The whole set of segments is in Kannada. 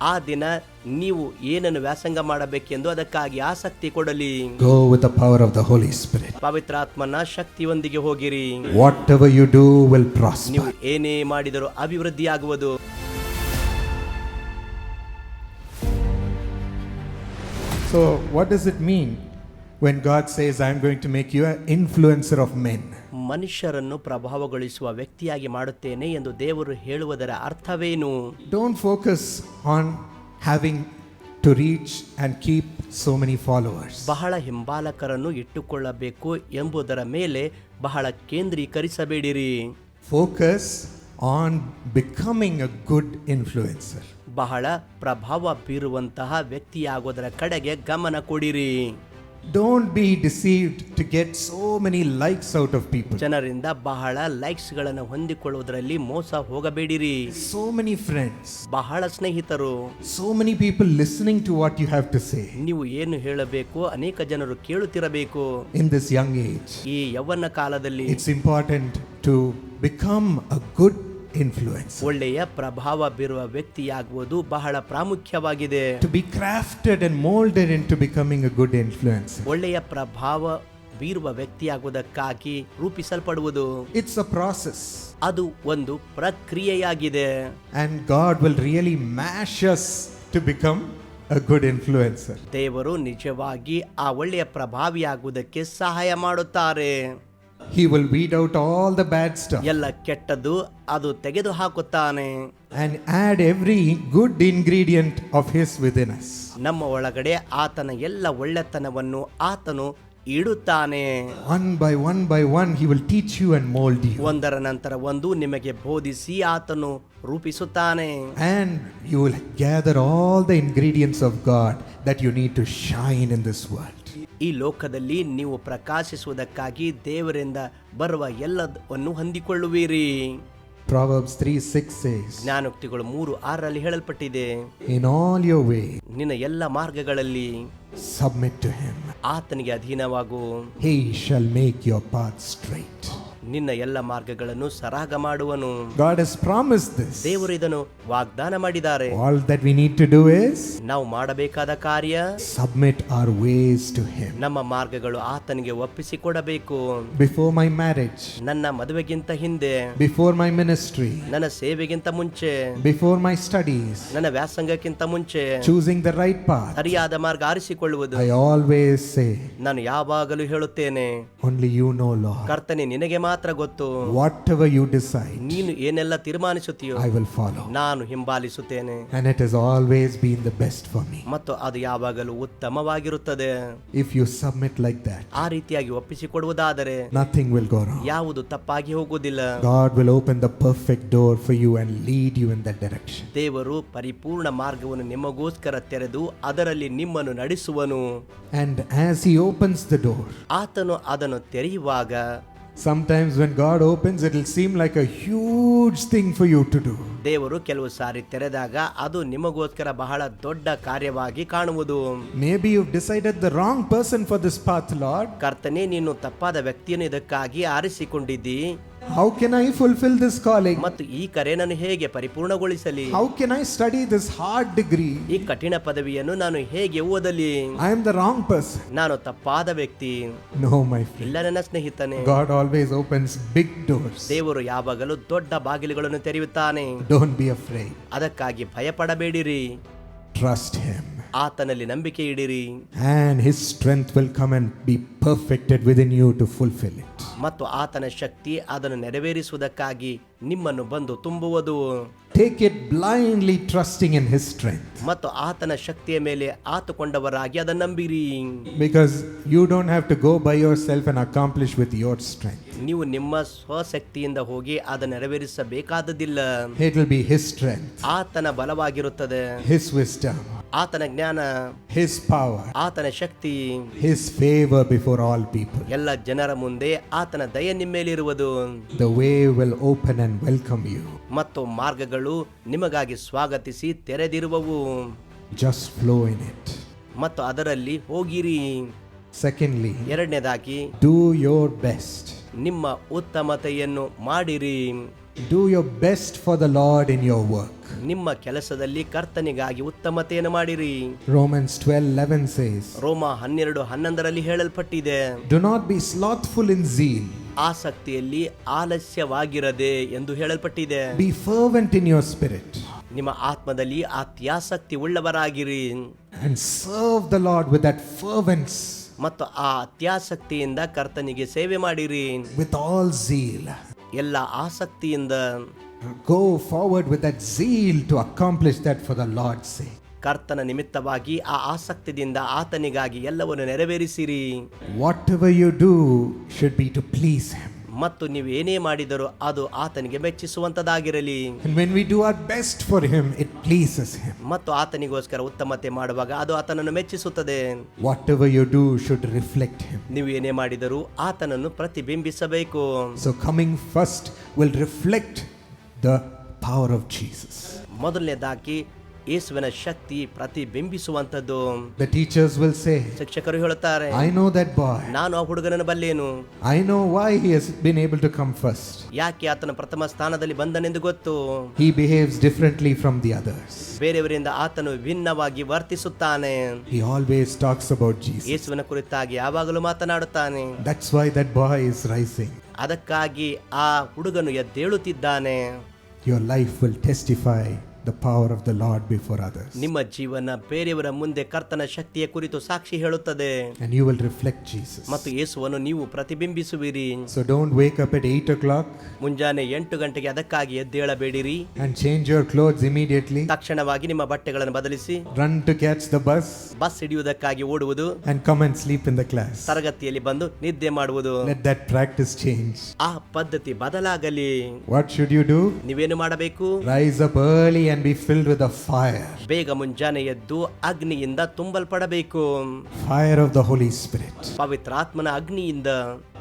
ಆ ದಿನ ನೀವು ಏನನ್ನು ವ್ಯಾಸಂಗ ಮಾಡಬೇಕೆಂದು ಅದಕ್ಕಾಗಿ ಆಸಕ್ತಿ ಕೊಡಲಿ. Go with power of the holy spirit ಪವಿತ್ರ ಆತ್ಮನ ಶಕ್ತಿಯೊಂದಿಗೆ ಹೋಗಿರಿ. Whatever you do will prosper ನೀವು ಏನೇ ಮಾಡಿದರೂ ಅಭಿವೃದ್ಧಿ ಆಗುವುದು so what does it mean when God says, I'm going to make you an influencer of men? ಮನುಷ್ಯರನ್ನು ಪ್ರಭಾವಗೊಳಿಸುವ ವ್ಯಕ್ತಿಯಾಗಿ ಮಾಡುತ್ತೇನೆ ಎಂದು ದೇವರು ಹೇಳುವುದರ ಅರ್ಥವೇನು Don't focus on having to reach and keep so many followers. ಬಹಳ ಹಿಂಬಾಲಕರನ್ನು ಇಟ್ಟುಕೊಳ್ಳಬೇಕು ಎಂಬುದರ ಮೇಲೆ ಬಹಳ ಕೇಂದ್ರೀಕರಿಸಬೇಡಿರಿ Focus on becoming a good influencer. ಬಹಳ ಪ್ರಭಾವ ಬೀರುವಂತಹ ವ್ಯಕ್ತಿಯಾಗೋದರ ಕಡೆಗೆ ಗಮನ ಕೊಡಿರಿ Don't be deceived to get so many likes out of people. ಜನರಿಂದ ಬಹಳ ಲೈಕ್ಸ್ಗಳನ್ನು ಹೊಂದಿಕೊಳ್ಳುವುದರಲ್ಲಿ ಮೋಸ ಹೋಗಬೇಡಿರಿ So many friends, ಬಹಳ ಸ್ನೇಹಿತರು so many people listening to what you have to say ನೀವು ಏನು ಹೇಳಬೇಕು ಅನೇಕ ಜನರು ಕೇಳುತ್ತಿರಬೇಕು in this young age. ಈ ಯೌವನ ಕಾಲದಲ್ಲಿ It's important to become a good influencer, ಒಳ್ಳೆಯ ಪ್ರಭಾವ ಬೀರುವ ವ್ಯಕ್ತಿಯಾಗುವುದು ಬಹಳ ಪ್ರಾಮುಖ್ಯವಾಗಿದೆ to be crafted and molded into becoming a good influencer. ಒಳ್ಳೆಯ ಪ್ರಭಾವ ಬೀರುವ ವ್ಯಕ್ತಿಯಾಗುವುದಕ್ಕಾಗಿ ರೂಪಿಸಲ್ಪಡುವುದು It's a process, ಅದು ಒಂದು ಪ್ರಕ್ರಿಯೆಯಾಗಿದೆ and God will really mash us to become a good influencer. ದೇವರು ನಿಜವಾಗಿ ಆ ಒಳ್ಳೆಯ ಪ್ರಭಾವಿಯಾಗುವುದಕ್ಕೆ ಸಹಾಯ ಮಾಡುತ್ತಾರೆ He will weed out all the bad stuff ಎಲ್ಲ ಕೆಟ್ಟದ್ದು ಅದು ತೆಗೆದು ಹಾಕುತ್ತಾನೆ and add every good ingredient of His within us. ನಮ್ಮ ಒಳಗಡೆ ಆತನ ಎಲ್ಲ ಒಳ್ಳೆತನವನ್ನು ಆತನು ಇಡುತ್ತಾನೆ One by one by one, He will teach you and mold you. ಒಂದರ ನಂತರ ಒಂದು ನಿಮಗೆ ಬೋಧಿಸಿ ಆತನು ರೂಪಿಸುತ್ತಾನೆ And you will gather all the ingredients of God that you need to shine in this world. ಈ ಲೋಕದಲ್ಲಿ ನೀವು ಪ್ರಕಾಶಿಸುವುದಕ್ಕಾಗಿ ದೇವರಿಂದ ಬರುವ ಎಲ್ಲವನ್ನು ಹೊಂದಿಕೊಳ್ಳುವಿರಿ. Proverbs 3 6 says, ಜ್ಞಾನೋಕ್ತಿಗಳು ಮೂರು ಆರರಲ್ಲಿ ಹೇಳಲ್ಪಟ್ಟಿದೆ. In all your way, ನಿನ್ನ ಎಲ್ಲ ಮಾರ್ಗಗಳಲ್ಲಿ ಸಬ್ಮಿಟ್ ಟು ಹಿಮ್ ಆತನಿಗೆ ಅಧೀನವಾಗು. He shall make your path straight. ನಿನ್ನ ಎಲ್ಲ ಮಾರ್ಗಗಳನ್ನು ಸರಾಗ ಮಾಡುವನು God has promised this. ದೇವರು ಇದನ್ನು ವಾಗ್ದಾನ ಮಾಡಿದ್ದಾರೆ All that we need to do is ನಾವು ಮಾಡಬೇಕಾದ ಕಾರ್ಯ submit our ways to Him. ನಮ್ಮ ಮಾರ್ಗಗಳು ಆತನಿಗೆ ಒಪ್ಪಿಸಿಕೊಡಬೇಕು Before my marriage, ನನ್ನ ಮದುವೆಗಿಂತ ಹಿಂದೆ before my ministry, ನನ್ನ ಸೇವೆಗಿಂತ ಮುಂಚೆ before my studies, ನನ್ನ ವ್ಯಾಸಂಗಕ್ಕಿಂತ ಮುಂಚೆ choosing the right path, ಸರಿಯಾದ ಮಾರ್ಗ ಆರಿಸಿಕೊಳ್ಳುವುದು I always say, ನಾನು ಯಾವಾಗಲೂ ಹೇಳುತ್ತೇನೆ Only you know, Lord. ಕರ್ತನೆ ನಿನಗೆ ಮಾತ್ರ ಗೊತ್ತು. ವಾಟ್ ಎವರ್ ಯು ಡಿಸೈಡ್ ನೀನು ಏನೆಲ್ಲ ತೀರ್ಮಾನಿಸುತ್ತೀಯೋ ಐ ವಿಲ್ ಫಾಲೋ ನಾನು ಹಿಂಬಾಲಿಸುತ್ತೇನೆ. And it is always been the best for me ಮತ್ತು ಅದು ಯಾವಾಗಲೂ ಉತ್ತಮವಾಗಿರುತ್ತದೆ. If you submit like that ಆ ರೀತಿಯಾಗಿ ಒಪ್ಪಿಸಿ ಕೊಡುವುದಾದರೆ ನಥಿಂಗ್ ವಿಲ್ ಗೋ ರಾಂಗ್ ಯಾವುದು ತಪ್ಪಾಗಿ ಹೋಗುವುದಿಲ್ಲ. God will open the perfect door for you and lead you in that direction ದೇವರು ಪರಿಪೂರ್ಣ ಮಾರ್ಗವನ್ನು ನಿಮಗೋಸ್ಕರ ತೆರೆದು ಅದರಲ್ಲಿ ನಿಮ್ಮನ್ನು ನಡೆಸುವನು. And as he opens the door ಆತನು ಅದನ್ನು ತೆರೆಯುವಾಗ sometimes when God opens, it will seem like a huge thing for you to do. ದೇವರು ಕೆಲವು ಸಾರಿ ತೆರೆದಾಗ ಅದು ನಿಮಗೋಸ್ಕರ ಬಹಳ ದೊಡ್ಡ ಕಾರ್ಯವಾಗಿ ಕಾಣುವುದು Maybe you've decided the wrong person for this path, Lord. ಕರ್ತನೆ ನೀನು ತಪ್ಪಾದ ವ್ಯಕ್ತಿಯನ್ನು ಇದಕ್ಕಾಗಿ ಆರಿಸಿಕೊಂಡಿದ್ದಿ How can I fulfill this calling? ಮತ್ತು ಈ ಕರೆನನ್ನು ಹೇಗೆ ಪರಿಪೂರ್ಣಗೊಳಿಸಲಿ How can I study this hard degree? ಈ ಕಠಿಣ ಪದವಿಯನ್ನು ನಾನು ಹೇಗೆ ಓದಲಿ I am the wrong person. ನಾನು ತಪ್ಪಾದ ವ್ಯಕ್ತಿ No, my friend. ಇಲ್ಲ ನನ್ನ ಸ್ನೇಹಿತನೇ God always opens big doors. ದೇವರು ಯಾವಾಗಲೂ ದೊಡ್ಡ ಬಾಗಿಲುಗಳನ್ನು ತೆರೆಯುತ್ತಾನೆ Don't be afraid. ಅದಕ್ಕಾಗಿ ಭಯಪಡಬೇಡಿರಿ Trust Him. ಆತನಲ್ಲಿ ನಂಬಿಕೆ ಇಡಿರಿ And His strength will come and be perfected within you to fulfill it. ಮತ್ತು ಆತನ ಶಕ್ತಿ ಅದನ್ನು ನೆರವೇರಿಸುವುದಕ್ಕಾಗಿ ನಿಮ್ಮನ್ನು ಬಂದು ತುಂಬುವುದು take it blindly, trusting in His strength. ಮತ್ತು ಆತನ ಶಕ್ತಿಯ ಮೇಲೆ ಆತುಕೊಂಡವರಾಗಿ ಅದನ್ನು ನಂಬಿರಿ Because you don't have to go by yourself and accomplish with your strength. ನೀವು ನಿಮ್ಮ ಸ್ವಶಕ್ತಿಯಿಂದ ಹೋಗಿ ಅದನ್ನು ನೆರವೇರಿಸಬೇಕಾದದಿಲ್ಲ ಇಟ್ ವಿಲ್ ಬಿ ಹಿಸ್ ಆತನ ಬಲವಾಗಿರುತ್ತದೆ. ಹಿಸ್ ವಿಸ್ಟಮ್ ಆತನ ಜ್ಞಾನ ಹಿಸ್ ಪವರ್ ಆತನ ಶಕ್ತಿ. His favour before all people ಎಲ್ಲ ಜನರ ಮುಂದೆ ಆತನ ದಯೆ ನಿಮ್ಮೇಲಿರುವುದು the way will open and welcome you ಮತ್ತು ಮಾರ್ಗಗಳು ನಿಮಗಾಗಿ ಸ್ವಾಗತಿಸಿ ತೆರೆದಿರುವವು. ಜಸ್ಟ್ ಫ್ಲೋ ಇನ್ ಇಟ್ ಮತ್ತು ಅದರಲ್ಲಿ ಹೋಗಿರಿ. ಸೆಕೆಂಡ್ಲಿ ಎರಡನೇದಾಗಿ ಡೂ ಯೋರ್ ಬೆಸ್ಟ್ ನಿಮ್ಮ ಉತ್ತಮತೆಯನ್ನು ಮಾಡಿರಿ. Do your best for the Lord in your work ನಿಮ್ಮ ಕೆಲಸದಲ್ಲಿ ಕರ್ತನಿಗಾಗಿ ಉತ್ತಮತೆಯನ್ನು ಮಾಡಿರಿ. ರೋಮನ್ಸ್ ಟ್ವೆಲ್ ಲೆವೆನ್ ಸೇಸ್ ರೋಮ ಹನ್ನೆರಡು ಹನ್ನೊಂದರಲ್ಲಿ ಹೇಳಲ್ಪಟ್ಟಿದೆ. Do not be slothful in zeal ಆಸಕ್ತಿಯಲ್ಲಿ ಆಲಸ್ಯವಾಗಿರದೆ ಎಂದು ಹೇಳಲ್ಪಟ್ಟಿದೆ. Be fervent in your spirit ನಿಮ್ಮ ಆತ್ಮದಲ್ಲಿ ಅತ್ಯಾಸಕ್ತಿ ಉಳ್ಳವರಾಗಿರಿ and serve the Lord with that fervence ಮತ್ತು ಆ ಅತ್ಯಾಸಕ್ತಿಯಿಂದ ಕರ್ತನಿಗೆ ಸೇವೆ ಮಾಡಿರಿ. ವಿತ್ ಆಲ್ ಝೀಲ್ ಎಲ್ಲ ಆಸಕ್ತಿಯಿಂದ go forward with that zeal to accomplish that for the Lord sake ಕರ್ತನ ನಿಮಿತ್ತವಾಗಿ ಆ ಆಸಕ್ತಿಯಿಂದ ಆತನಿಗಾಗಿ ಎಲ್ಲವನ್ನು ನೆರವೇರಿಸಿರಿ. Whatever you do should be to please him ಮತ್ತು ನೀವು ಏನೇ ಮಾಡಿದರೂ ಅದು ಆತನಿಗೆ ಮೆಚ್ಚಿಸುವಂತದಾಗಿರಲಿ when we do our best for Him, it pleases Him. ಮತ್ತು ಆತನಿಗೋಸ್ಕರ ಉತ್ತಮತೆ ಮಾಡುವಾಗ ಅದು ಆತನನ್ನು ಮೆಚ್ಚಿಸುತ್ತದೆ Whatever you do should reflect Him. ನೀವು ಏನೇ ಮಾಡಿದರೂ ಆತನನ್ನು ಪ್ರತಿಬಿಂಬಿಸಬೇಕು So, coming first will reflect the power of Jesus. ಮೊದಲನೇದಾಗಿ ಯೇಸುವಿನ ಶಕ್ತಿ ಪ್ರತಿಬಿಂಬಿಸುವಂತದ್ದು ದ ಟೀಚರ್ಸ್ ವಿಲ್ ಸೇ ಶಿಕ್ಷಕರು ಹೇಳುತ್ತಾರೆ ಐ ನೋ ದಟ್ ಬಾಯ್ ನಾನು ಆ ಹುಡುಗನನ್ನು ಬಲ್ಲೇನು? I know why he has been able to come first ಯಾಕೆ ಆತನ ಪ್ರಥಮ ಸ್ಥಾನದಲ್ಲಿ ಬಂದನೆಂದು ಗೊತ್ತು? He behaves differently from the others ಬೇರೆಯವರಿಂದ ಆತನು ಭಿನ್ನವಾಗಿ ವರ್ತಿಸುತ್ತಾನೆ. He always talks about Jesus ಯೇಸುವಿನ ಕುರಿತಾಗಿ ಯಾವಾಗಲೂ ಮಾತನಾಡುತ್ತಾನೆ. That's why that boy is rising ಅದಕ್ಕಾಗಿ ಆ ಹುಡುಗನು ಎದ್ದೇಳುತ್ತಿದ್ದಾನೆ. Your life will testify the power of the Lord before others. ನಿಮ್ಮ ಜೀವನ ಬೇರೆಯವರ ಮುಂದೆ ಕರ್ತನ ಶಕ್ತಿಯ ಕುರಿತು ಸಾಕ್ಷಿ ಹೇಳುತ್ತದೆ And you will reflect Jesus. ಮತ್ತು ಯೇಸುವನ್ನು ನೀವು ಪ್ರತಿಬಿಂಬಿಸುವಿರಿ So don't wake up at 8 o'clock ಮುಂಜಾನೆ ಎಂಟು ಗಂಟೆಗೆ ಅದಕ್ಕಾಗಿ ಎದ್ದೇಳಬೇಡಿರಿ and change your clothes immediately. ತಕ್ಷಣವಾಗಿ ನಿಮ್ಮ ಬಟ್ಟೆಗಳನ್ನು ಬದಲಿಸಿ Run to catch the bus bus ಹಿಡಿಯುವುದಕ್ಕಾಗಿ ಓಡುವುದು and come and sleep in the class. ತರಗತಿಯಲ್ಲಿ ಬಂದು ನಿದ್ದೆ ಮಾಡುವುದು Let that practice change. ಆ ಪದ್ಧತಿ ಬದಲಾಗಲಿ What should you do? ನೀವೇನು ಮಾಡಬೇಕು Rise up early and be filled with the fire. ಬೇಗ ಮುಂಜಾನೆ ಎದ್ದು ಅಗ್ನಿಯಿಂದ ತುಂಬಲ್ಪಡಬೇಕು Fire of the Holy Spirit. ಪವಿತ್ರಾತ್ಮನ ಅಗ್ನಿಯಿಂದ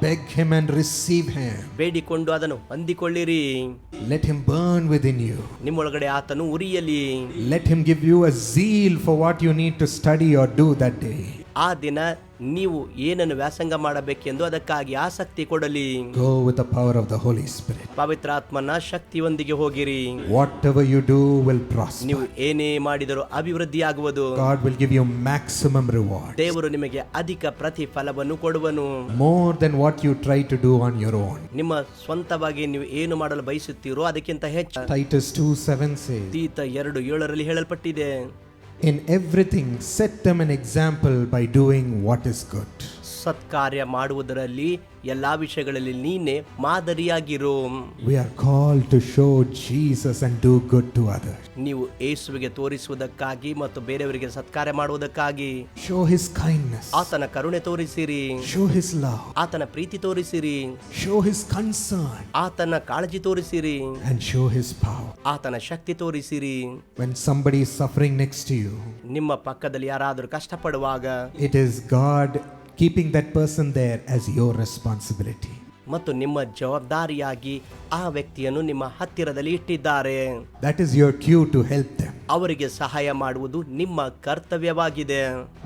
Beg Him and receive Him. ಬೇಡಿಕೊಂಡು ಅದನ್ನು ಹೊಂದಿಕೊಳ್ಳಿರಿ Let Him burn within you. ನಿಮ್ಮೊಳಗಡೆ ಆತನು ಉರಿಯಲಿ Let Him give you a zeal for what you need to study or do that day. ಆ ದಿನ ನೀವು ಏನನ್ನು ವ್ಯಾಸಂಗ ಮಾಡಬೇಕೆಂದು ಅದಕ್ಕಾಗಿ ಆಸಕ್ತಿ ಕೊಡಲಿ. Go with power of the holy Spirit. ಪವಿತ್ರಾತ್ಮನ ಶಕ್ತಿಯೊಂದಿಗೆ ಹೋಗಿರಿ. Whatever you do will prosper ನೀವು ಏನೇ ಮಾಡಿದರೂ ಅಭಿವೃದ್ಧಿಯಾಗುವುದು. God will give you maximum reward ದೇವರು ನಿಮಗೆ ಅಧಿಕ ಪ್ರತಿಫಲವನ್ನು ಕೊಡುವನು. More than what you try to do on your own ನಿಮ್ಮ ಸ್ವಂತವಾಗಿ ನೀವು ಏನು ಮಾಡಲು ಬಯಸುತ್ತೀರೋ ಅದಕ್ಕಿಂತ ಹೆಚ್ಚು. ಟೈಟಸ್ 2 7 says, ತೀತ ಎರಡು ಏಳರಲ್ಲಿ ಹೇಳಲ್ಪಟ್ಟಿದೆ. In everything, set them an example by doing what is good. ಸತ್ಕಾರ್ಯ ಮಾಡುವುದರಲ್ಲಿ ಎಲ್ಲಾ ವಿಷಯಗಳಲ್ಲಿ ನೀನೆ ಮಾದರಿಯಾಗಿರು We are called to show Jesus and do good to others. ನೀವು ಏಸುವಿಗೆ ತೋರಿಸುವುದಕ್ಕಾಗಿ ಮತ್ತು ಬೇರೆಯವರಿಗೆ ಸತ್ಕಾರ ಮಾಡುವುದಕ್ಕಾಗಿ Show His kindness. ಆತನ ಕರುಣೆ ತೋರಿಸಿರಿ Show His love. ಆತನ ಪ್ರೀತಿ ತೋರಿಸಿರಿ Show His concern. ಆತನ ಕಾಳಜಿ ತೋರಿಸಿರಿ And show His power. ಆತನ ಶಕ್ತಿ ತೋರಿಸಿರಿ When somebody is suffering next to you, ನಿಮ್ಮ ಪಕ್ಕದಲ್ಲಿ ಯಾರಾದರೂ ಕಷ್ಟಪಡುವಾಗ it is God keeping that person there as your responsibility ಮತ್ತು ನಿಮ್ಮ ಜವಾಬ್ದಾರಿಯಾಗಿ ಆ ವ್ಯಕ್ತಿಯನ್ನು ನಿಮ್ಮ ಹತ್ತಿರದಲ್ಲಿ ಇಟ್ಟಿದ್ದಾರೆ. That is your cue to help ಅವರಿಗೆ ಸಹಾಯ ಮಾಡುವುದು ನಿಮ್ಮ ಕರ್ತವ್ಯವಾಗಿದೆ.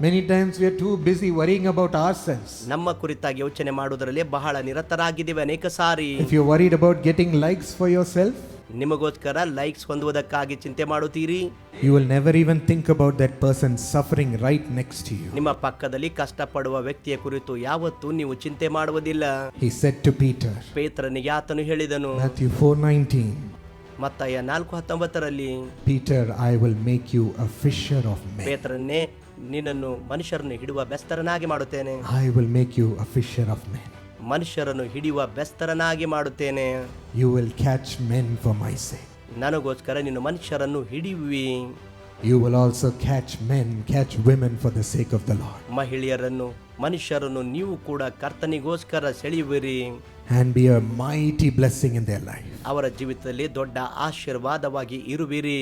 Many times we are too busy worrying about ourselves ನಮ್ಮ ಕುರಿತಾಗಿ ಯೋಚನೆ ಮಾಡುವುದರಲ್ಲಿ ಬಹಳ ನಿರತರಾಗಿದ್ದೇವೆ ಅನೇಕ ಸಾರಿ. If you worried about getting likes for yourself ನಿಮಗೋಸ್ಕರ ಲೈಕ್ಸ್ ಹೊಂದುವುದಕ್ಕಾಗಿ ಚಿಂತೆ ಮಾಡುತ್ತೀರಿ you will never even think about that person suffering right next to you. ನಿಮ್ಮ ಪಕ್ಕದಲ್ಲಿ ಕಷ್ಟಪಡುವ ವ್ಯಕ್ತಿಯ ಕುರಿತು ಯಾವತ್ತೂ ನೀವು ಚಿಂತೆ ಮಾಡುವುದಿಲ್ಲ He said to Peter, ಪೇತ್ರನಿಗೆ ಆತನು ಹೇಳಿದನು Matthew 4:19, ಮತ್ತಾಯ ನಾಲ್ಕು ಹತ್ತೊಂಬತ್ತರಲ್ಲಿ Peter, I will make you a fisher of men. ಪೇತ್ರನ್ನೇ ನಿನ್ನನ್ನು ಮನುಷ್ಯರನ್ನು ಹಿಡುವ ಬೆಸ್ತರನಾಗಿ ಮಾಡುತ್ತೇನೆ I will make you a fisher of men. ಮನುಷ್ಯರನ್ನು ಹಿಡಿಯುವ ಬೆಸ್ತರನಾಗಿ ಮಾಡುತ್ತೇನೆ. You will catch men for my sake ನನಗೋಸ್ಕರ ನೀನು ಮನುಷ್ಯರನ್ನು ಹಿಡಿಯುವಿ. You will also catch men catch women for the sake of the Lord, ಮಹಿಳೆಯರನ್ನು ಮನುಷ್ಯರನ್ನು ನೀವು ಕೂಡ ಕರ್ತನಿಗೋಸ್ಕರ ಸೆಳೆಯುವಿರಿ and be a mighty blessing in their life. ಅವರ ಜೀವಿತದಲ್ಲಿ ದೊಡ್ಡ ಆಶೀರ್ವಾದವಾಗಿ ಇರುವಿರಿ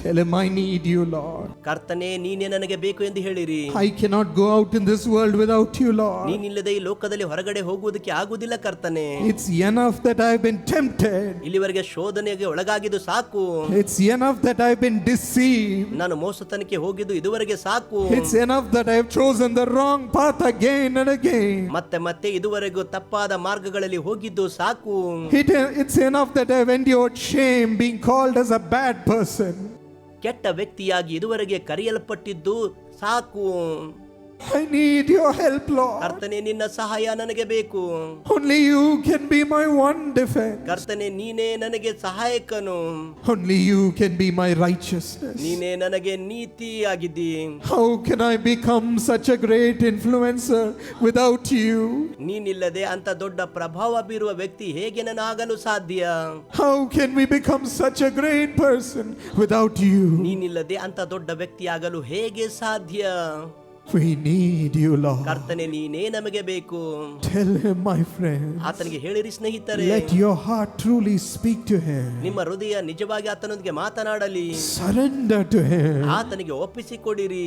Tell him, I need you, Lord. ಕರ್ತನೆ ನೀನೇ ನನಗೆ ಬೇಕು ಎಂದು ಹೇಳಿರಿ I cannot go out in this world without you, Lord. ನೀನಿಲ್ಲದೆ ಈ ಲೋಕದಲ್ಲಿ ಹೊರಗಡೆ ಹೋಗುವುದಕ್ಕೆ ಆಗುವುದಿಲ್ಲ ಕರ್ತನೆ It's enough that I've been tempted. ಇಲ್ಲಿವರೆಗೆ ಶೋಧನೆಗೆ ಒಳಗಾಗಿದ್ದು ಸಾಕು It's enough that I've been deceived. ನಾನು ಮೋಸತನಕ್ಕೆ ಹೋಗಿದ್ದು ಇದುವರೆಗೆ ಸಾಕು It's enough that I've chosen the wrong path again and again. ಮತ್ತೆ ಮತ್ತೆ ಇದುವರೆಗೂ ತಪ್ಪಾದ ಮಾರ್ಗಗಳಲ್ಲಿ ಹೋಗಿದ್ದು ಸಾಕು It, it's enough that I've endured shame being called as a bad person. ಕೆಟ್ಟ ವ್ಯಕ್ತಿಯಾಗಿ ಇದುವರೆಗೆ ಕರೆಯಲ್ಪಟ್ಟಿದ್ದು ಸಾಕು I need your help, Lord. ಕರ್ತನೆ ನಿನ್ನ ಸಹಾಯ ನನಗೆ ಬೇಕು Only you can be my one defense. ಕರ್ತನೆ ನೀನೇ ನನಗೆ ಸಹಾಯಕನು Only you can be my righteousness. ನೀನೇ ನನಗೆ ನೀತಿಯಾಗಿದ್ದಿ How can I become such a great influencer without you? ನೀನಿಲ್ಲದೆ ಅಂತ ದೊಡ್ಡ ಪ್ರಭಾವ ಬೀರುವ ವ್ಯಕ್ತಿ ಹೇಗೆ ನಾನು ಆಗಲು ಸಾಧ್ಯ How can we become such a great person without you? ನೀನಿಲ್ಲದೆ ಅಂತ ದೊಡ್ಡ ವ್ಯಕ್ತಿ ಆಗಲು ಹೇಗೆ ಸಾಧ್ಯ We need you, Lord. ಕರ್ತನೆ ನೀನೇ ನಮಗೆ ಬೇಕು Tell him, my friend. ಆತನಿಗೆ ಹೇಳಿರಿ ಸ್ನೇಹಿತರೆ Let your heart truly speak to him. ನಿಮ್ಮ ಹೃದಯ ನಿಜವಾಗಿ ಆತನೊಂದಿಗೆ ಮಾತನಾಡಲಿ Surrender to him. ಆತನಿಗೆ ಒಪ್ಪಿಸಿಕೊಡಿರಿ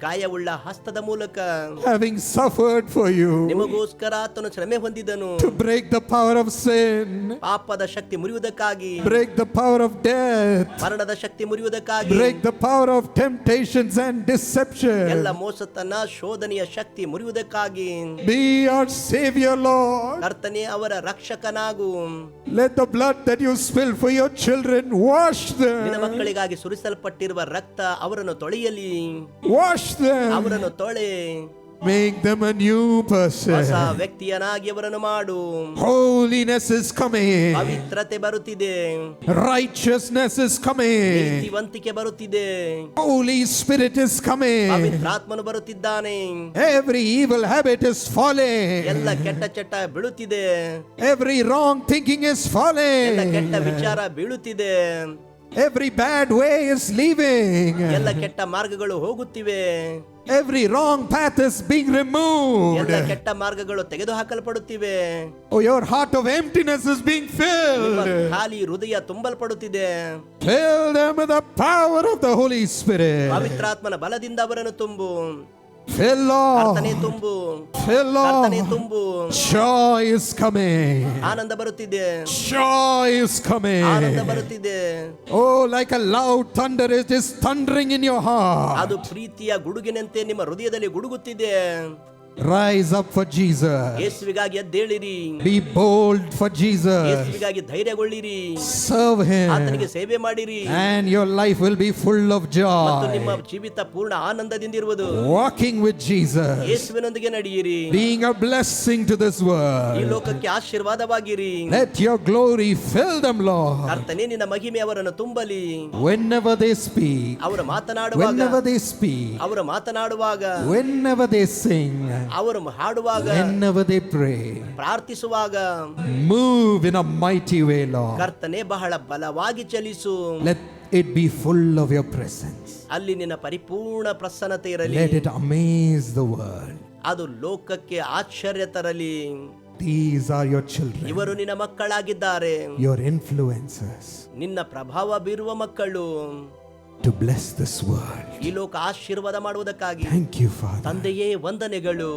ಗಾಯವುಳ್ಳ ಹಸ್ತದ ಮೂಲಕ having suffered for you ನಿಮಗೋಸ್ಕರ ಆತನು ಶ್ರಮೆ ಹೊಂದಿದನು to break the power of sin, ಪಾಪದ ಶಕ್ತಿ ಮುರಿಯುವುದಕ್ಕಾಗಿ break the power of death, ಮರಣದ ಶಕ್ತಿ ಮುರಿಯುವುದಕ್ಕಾಗಿ break the power of temptations and ಎಲ್ಲ deception. ಮೋಸತನ ಶೋಧನೆಯ Shakti ಮುರಿಯುವುದಕ್ಕಾಗಿ Be our Savior, Lord. ಕರ್ತನೆ ಅವರ ರಕ್ಷಕನಾಗು Let the blood that you spill for your children wash ನಿನ್ನ them. ಮಕ್ಕಳಿಗಾಗಿ ಸುರಿಸಲ್ಪಟ್ಟಿರುವ ರಕ್ತ ಅವರನ್ನು ತೊಳೆಯಲಿ Wash them. ಅವರನ್ನು ತೊಳೆ Make them a new ಹೊಸ person. ವ್ಯಕ್ತಿಯನಾಗಿ ಅವರನ್ನು ಮಾಡು Holiness is coming. ಪವಿತ್ರತೆ ಬರುತ್ತಿದೆ Righteousness is coming. ನೀತಿವಂತಿಕೆ ಬರುತ್ತಿದೆ Holy Spirit is coming. ಪವಿತ್ರಾತ್ಮನು ಬರುತ್ತಿದ್ದಾನೆ Every evil habit is ಎಲ್ಲ falling. ಕೆಟ್ಟ ಚಟ್ಟ ಬೀಳುತ್ತಿದೆ Every wrong thinking is ಎಲ್ಲ ಕೆಟ್ಟ falling. ವಿಚಾರ ಬೀಳುತ್ತಿದೆ Every bad way is leaving. ಎಲ್ಲ ಕೆಟ್ಟ ಮಾರ್ಗಗಳು ಹೋಗುತ್ತಿವೆ Every wrong path is being ಎಲ್ಲ removed. ಕೆಟ್ಟ ಮಾರ್ಗಗಳು ತೆಗೆದು ಹಾಕಲ್ಪಡುತ್ತಿವೆ Oh, your heart of emptiness is being ನಿಮ್ಮ filled. ಖಾಲಿ ಹೃದಯ ತುಂಬಲ್ಪಡುತ್ತಿದೆ Fill them with the power of the Holy Spirit. ಪವಿತ್ರಾತ್ಮನ ಬಲದಿಂದ ಅವರನ್ನು ತುಂಬು Fill ಕರ್ತನೆ Lord. ತುಂಬು Fill ಕರ್ತನೆ Lord. ತುಂಬು Joy is coming. ಆನಂದ ಬರುತ್ತಿದೆ Joy is ಆನಂದ coming. ಬರುತ್ತಿದೆ Oh, like a loud thunder, it is thundering in your ಅದು heart. ಪ್ರೀತಿಯ ಗುಡುಗಿನಂತೆ ನಿಮ್ಮ ಹೃದಯದಲ್ಲಿ ಗುಡುಗುತ್ತಿದೆ Rise up for Jesus. ಯೇಸುವಿಗಾಗಿ ಎದ್ದೇಳಿರಿ Be bold for Jesus. ಯೇಸುವಿಗಾಗಿ ಧೈರ್ಯಗೊಳ್ಳಿರಿ Serve ಆತನಿಗೆ Him. ಸೇವೆ ಮಾಡಿರಿ And your life will be full of ಮತ್ತು ನಿಮ್ಮ joy. ಜೀವಿತ ಪೂರ್ಣ ಆನಂದದಿಂದಿರುವುದು Walking with Jesus. ಯೇಸುವಿನೊಂದಿಗೆ ನಡೆಯಿರಿ Being a blessing to this ಈ world. ಲೋಕಕ್ಕೆ ಆಶೀರ್ವಾದವಾಗಿರಿ Let your glory fill them, Lord. ಕರ್ತನೆ ನಿನ್ನ ಮಹಿಮೆ ಅವರನ್ನು ತುಂಬಲಿ Whenever they speak, ಅವರು ಮಾತನಾಡುವಾಗ whenever they speak, ಅವರು ಮಾತನಾಡುವಾಗ whenever they sing, ಅವರು ಹಾಡುವಾಗ whenever they pray, ಪ್ರಾರ್ಥಿಸುವಾಗ move in a mighty way, Lord. ಕರ್ತನೆ ಬಹಳ ಬಲವಾಗಿ ಚಲಿಸು Let it be full of your presence. ಅಲ್ಲಿ ನಿನ್ನ ಪರಿಪೂರ್ಣ ಪ್ರಸನ್ನತೆ ಇರಲಿ Let it amaze the world. ಅದು ಲೋಕಕ್ಕೆ ಆಶ್ಚರ್ಯ ತರಲಿ These are your children, ಇವರು ನಿನ್ನ ಮಕ್ಕಳಾಗಿದ್ದಾರೆ your influencers, ನಿನ್ನ ಪ್ರಭಾವ ಬೀರುವ ಮಕ್ಕಳು ಟು ಬ್ಲೆಸ್ ದಿಸ್ ವರ್ಲ್ಡ್ ಈ ಲೋಕ ಆಶೀರ್ವಾದ ಮಾಡುವುದಕ್ಕಾಗಿ. ಥ್ಯಾಂಕ್ ಯು ಫಾದರ್ ತಂದೆಯೇ ವಂದನೆಗಳು.